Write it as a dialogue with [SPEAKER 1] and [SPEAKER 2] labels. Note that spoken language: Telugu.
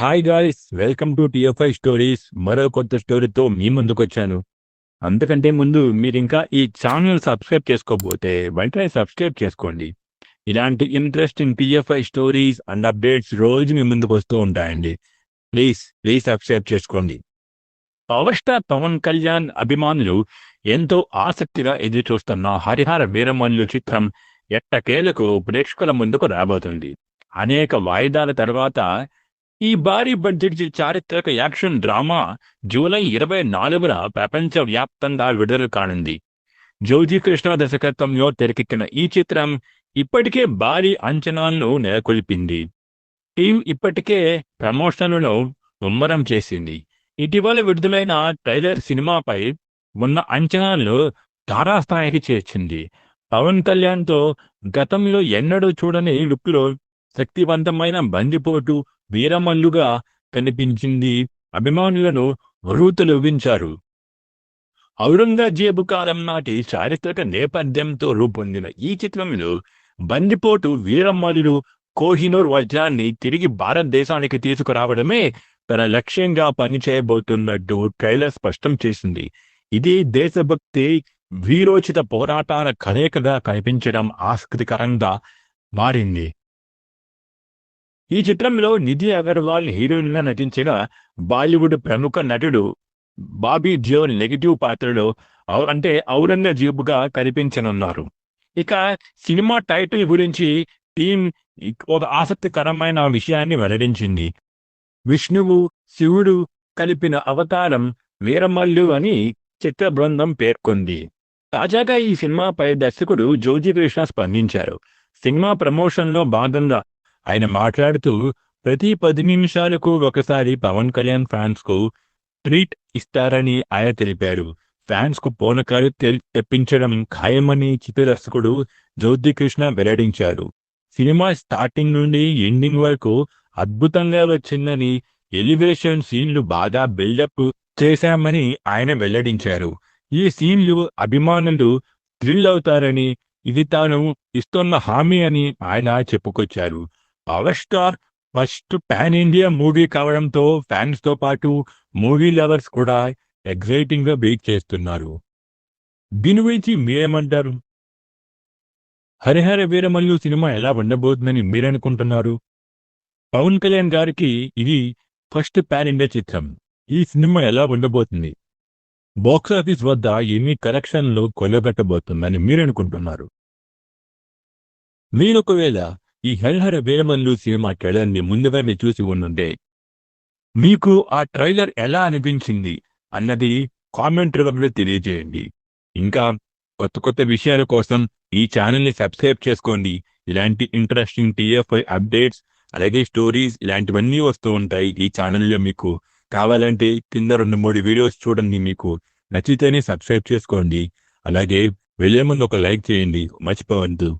[SPEAKER 1] Hi guys welcome to TFI stories మరో కొత్త స్టోరీతో మీ ముందుకు వచ్చాను అంతకంటే ముందు మీరు ఇంకా ఈ ఛానల్ సబ్స్క్రైబ్ చేసుకోకపోతే వెంటనే సబ్స్క్రైబ్ చేసుకోండి. ఇలాంటి interesting TFI stories and updates రోజు మీ ముందుకు వస్తూ ఉంటాయండి. ప్లీజ్ ప్లీజ్ సబ్స్క్రైబ్ చేసుకోండి. పవర్ స్టార్ పవన్ కళ్యాణ్ అభిమానులు ఎంతో ఆసక్తిగా ఎదురు చూస్తున్న హరిహర వీరమల్లు చిత్రం ఎట్టకేలకు ప్రేక్షకుల ముందుకు రాబోతుంది. అనేక వాయిదాల తర్వాత ఈ భారీ బడ్జెట్ చారిత్రక యాక్షన్ డ్రామా జూలై ఇరవై నాలుగున ప్రపంచ వ్యాప్తంగా విడుదల కానుంది. జోజీ కృష్ణ దర్శకత్వంలో తెరకెక్కిన ఈ చిత్రం ఇప్పటికే భారీ అంచనాలను నెలకొల్పింది. టీం ఇప్పటికే ప్రమోషన్లను ముమ్మరం చేసింది. ఇటీవల విడుదలైన ట్రైలర్ సినిమాపై ఉన్న అంచనాలను తారాస్థాయికి చేర్చింది. పవన్ కళ్యాణ్తో గతంలో ఎన్నడూ చూడని లుక్లో శక్తివంతమైన బందిపోటు వీరమల్లుగా కనిపించింది. అభిమానులను వరూతలువించారు ఔరంగజేబు కాలం నాటి చారిత్రక నేపథ్యంతో రూపొందిన ఈ చిత్రంలో బందిపోటు వీరమల్లులు కోహినూర్ వజ్రాన్ని తిరిగి భారతదేశానికి తీసుకురావడమే తన లక్ష్యంగా పనిచేయబోతున్నట్టు ట్రైలర్ స్పష్టం చేసింది. ఇది దేశభక్తి వీరోచిత పోరాటాల కలయికగా కనిపించడం ఆసక్తికరంగా మారింది. ఈ చిత్రంలో నిధి అగర్వాల్ హీరోయిన్గా నటించిన బాలీవుడ్ ప్రముఖ నటుడు బాబీ జియోన్ నెగిటివ్ పాత్రలో అంటే ఔరంగజేబుగా కనిపించనున్నారు. ఇక సినిమా టైటిల్ గురించి టీం ఒక ఆసక్తికరమైన విషయాన్ని వెల్లడించింది. విష్ణువు శివుడు కలిపిన అవతారం వీరమల్లు అని చిత్ర బృందం పేర్కొంది. తాజాగా ఈ సినిమాపై దర్శకుడు జోజి కృష్ణ స్పందించారు. సినిమా ప్రమోషన్లో భాగంగా ఆయన మాట్లాడుతూ ప్రతి పది నిమిషాలకు ఒకసారి పవన్ కళ్యాణ్ ఫ్యాన్స్కు ట్రీట్ ఇస్తారని ఆయన తెలిపారు. ఫ్యాన్స్కు పోనకాలు తెప్పించడం ఖాయమని చిత్రదర్శకుడు జ్యోతికృష్ణ జ్యోతి కృష్ణ వెల్లడించారు. సినిమా స్టార్టింగ్ నుండి ఎండింగ్ వరకు అద్భుతంగా వచ్చిందని ఎలివేషన్ సీన్లు బాగా బిల్డప్ చేశామని ఆయన వెల్లడించారు. ఈ సీన్లు అభిమానులు థ్రిల్ అవుతారని ఇది తాను ఇస్తున్న హామీ అని ఆయన చెప్పుకొచ్చారు. Power star first pan India movie కావడంతో ఫ్యాన్స్తో పాటు మూవీ లవర్స్ కూడా ఎగ్జైటింగ్గా వెయిట్ చేస్తున్నారు. దీని గురించి మీరేమంటారు? హరిహర వీరమల్లు సినిమా ఎలా ఉండబోతుందని మీరనుకుంటున్నారు? పవన్ కళ్యాణ్ గారికి ఇది ఫస్ట్ పాన్ ఇండియా చిత్రం. ఈ సినిమా ఎలా ఉండబోతుంది? బాక్స్ ఆఫీస్ వద్ద ఎన్ని కలెక్షన్లు కొలబెట్టబోతుందని మీరనుకుంటున్నారు? మీరు ఒకవేళ ఈ హెల్హర వీరమల్లు సినిమా ట్రైలర్ని ముందుగానే చూసి ఉండుండే మీకు ఆ ట్రైలర్ ఎలా అనిపించింది? అన్నది కామెంట్ రూపంలో తెలియజేయండి. ఇంకా కొత్త కొత్త విషయాల కోసం ఈ ఛానల్ని సబ్స్క్రైబ్ చేసుకోండి. ఇలాంటి ఇంట్రెస్టింగ్ టీఎఫ్ఐ అప్డేట్స్ అలాగే స్టోరీస్ ఇలాంటివన్నీ వస్తూ ఉంటాయి ఈ ఛానల్లో మీకు. కావాలంటే కింద రెండు మూడు వీడియోస్ చూడండి మీకు. నచ్చితేనే సబ్స్క్రైబ్ చేసుకోండి. అలాగే వెళ్ళే ముందు ఒక లైక్ చేయండి. మర్చిపోవద్దు.